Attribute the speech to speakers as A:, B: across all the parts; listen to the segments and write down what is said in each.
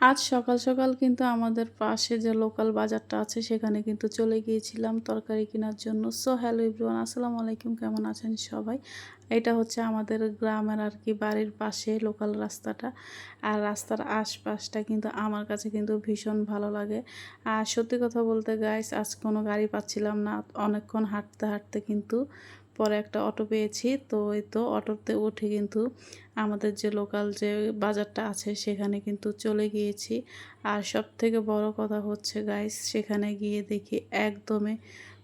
A: আজ সকাল সকাল কিন্তু আমাদের পাশে যে লোকাল বাজারটা আছে, সেখানে কিন্তু চলে গিয়েছিলাম তরকারি কেনার জন্য। সো হ্যালো ইব্রুয়ান আসসালামু আলাইকুম, কেমন আছেন সবাই? এটা হচ্ছে আমাদের গ্রামের আর কি বাড়ির পাশে লোকাল রাস্তাটা। আর রাস্তার আশপাশটা কিন্তু আমার কাছে কিন্তু ভীষণ ভালো লাগে। আর সত্যি কথা বলতে গাইস আজ কোনো গাড়ি পাচ্ছিলাম না, অনেকক্ষণ হাঁটতে হাঁটতে কিন্তু পরে একটা অটো পেয়েছি। তো এই তো অটোতে উঠে কিন্তু আমাদের যে লোকাল যে বাজারটা আছে সেখানে কিন্তু চলে গিয়েছি। আর সব থেকে বড় কথা হচ্ছে গাইস সেখানে গিয়ে দেখি একদমে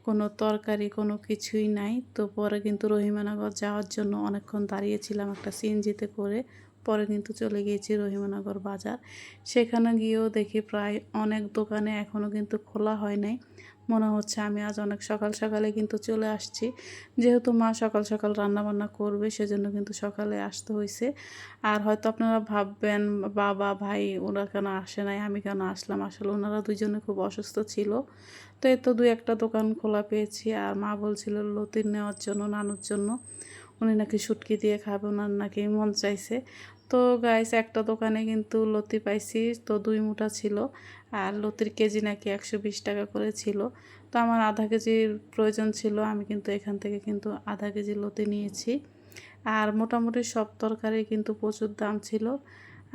A: কোনো তরকারি কোনো কিছুই নাই। তো পরে কিন্তু রহিমানগর যাওয়ার জন্য অনেকক্ষণ দাঁড়িয়েছিলাম একটা সিএনজিতে করে। পরে কিন্তু চলে গিয়েছি রহিমানগর বাজার। সেখানে গিয়েও দেখি প্রায় অনেক দোকানে এখনও কিন্তু খোলা হয় নাই। মনে হচ্ছে আমি আজ অনেক সকাল সকালে কিন্তু চলে আসছি। যেহেতু মা সকাল সকাল রান্না বান্না করবে, সেজন্য কিন্তু সকালে আসতে হয়েছে আর হয়তো আপনারা ভাববেন, বাবা, ভাই, ওরা কেন আসে নাই, আমি কেন আসলাম? আসলে ওনারা দুজনে খুব অসুস্থ ছিল। তো এই তো দুই একটা দোকান খোলা পেয়েছি। আর মা বলছিল, লতির নেওয়ার জন্য, নানুর জন্য। উনি নাকি শুটকি দিয়ে খাবে ওনার নাকি মন চাইছে। তো গাইস একটা দোকানে কিন্তু লতি পাইছি, তো দুই মুঠা ছিল। আর লতির কেজি নাকি একশো বিশ টাকা করে ছিল। তো আমার আধা কেজির প্রয়োজন ছিল, আমি কিন্তু এখান থেকে কিন্তু আধা কেজি লতি নিয়েছি। আর মোটামুটি সব তরকারি কিন্তু প্রচুর দাম ছিল।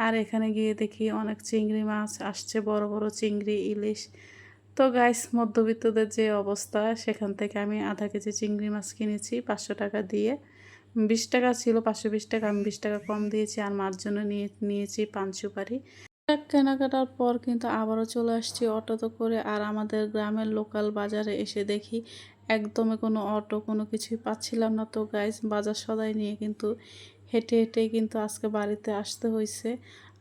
A: আর এখানে গিয়ে দেখি অনেক চিংড়ি মাছ আসছে, বড় বড় চিংড়ি, ইলিশ। তো গাইস মধ্যবিত্তদের যে অবস্থা, সেখান থেকে আমি আধা কেজি চিংড়ি মাছ কিনেছি পাঁচশো টাকা দিয়ে। বিশ টাকা ছিল, পাঁচশো বিশ টাকা, আমি বিশ টাকা কম দিয়েছি আর মার জন্য নিয়ে, নিয়েছি পান সুপারি। কেনাকাটার পর কিন্তু আবারও চলে আসছি অটোতে করে আর আমাদের গ্রামের লোকাল বাজারে এসে দেখি একদমই কোনো অটো, কোনো কিছুই পাচ্ছিলাম না। তো গাইজ বাজার সদাই নিয়ে কিন্তু হেঁটে হেঁটে কিন্তু আজকে বাড়িতে আসতে হয়েছে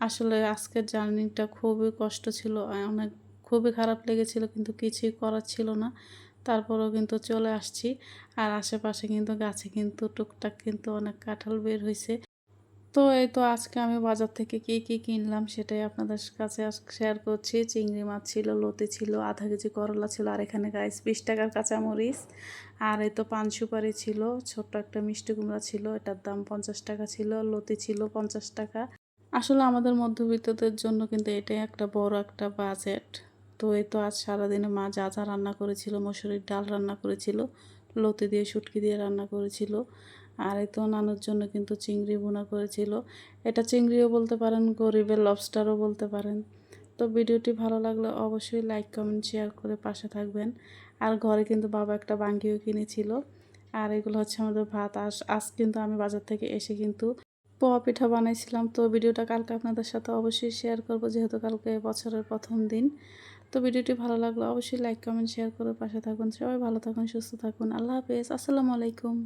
A: আসলে আজকের জার্নিটা খুবই কষ্ট ছিল, অনেক খুবই খারাপ লেগেছিল কিন্তু কিছুই করার ছিল না। তারপরেও কিন্তু চলে আসছি। আর আশেপাশে কিন্তু গাছে কিন্তু টুকটাক কিন্তু অনেক কাঁঠাল বের হয়েছে তো এই তো আজকে আমি বাজার থেকে কি কি কিনলাম সেটাই আপনাদের কাছে শেয়ার করছি। চিংড়ি মাছ ছিল, লতি ছিল, আধা কেজি করলা ছিল, আর এখানে গাইস বিশ টাকার কাঁচামরিচ। আর এই তো পান সুপারি ছিল, ছোট্ট একটা মিষ্টি কুমড়া ছিল, এটার দাম পঞ্চাশ টাকা ছিল, লতি ছিল পঞ্চাশ টাকা। আসলে আমাদের মধ্যবিত্তদের জন্য কিন্তু এটাই একটা বড় একটা বাজেট তো এই তো আজ সারাদিনে মা যা যা রান্না করেছিল, মসুরির ডাল রান্না করেছিল, লতি দিয়ে, শুটকি দিয়ে রান্না করেছিল, আর এই তো নানুর জন্য কিন্তু চিংড়ি বোনা করেছিল। এটা চিংড়িও বলতে পারেন, গরিবের লবস্টারও বলতে পারেন। তো ভিডিওটি ভালো লাগলে অবশ্যই লাইক কমেন্ট শেয়ার করে পাশে থাকবেন। আর ঘরে কিন্তু বাবা একটা বাঙ্গিও কিনেছিল। আর এগুলো হচ্ছে আমাদের ভাত। আজ আজ কিন্তু আমি বাজার থেকে এসে কিন্তু পোয়া পিঠা বানাইছিলাম। তো ভিডিওটা কালকে আপনাদের সাথে অবশ্যই শেয়ার করব, যেহেতু কালকে বছরের প্রথম দিন। তো ভিডিওটি ভালো লাগল অবশ্যই লাইক, কমেন্ট শেয়ার করে পাশে থাকুন। সবাই ভালো থাকুন, সুস্থ থাকুন। আল্লাহ হাফেজ। আসসালামু আলাইকুম।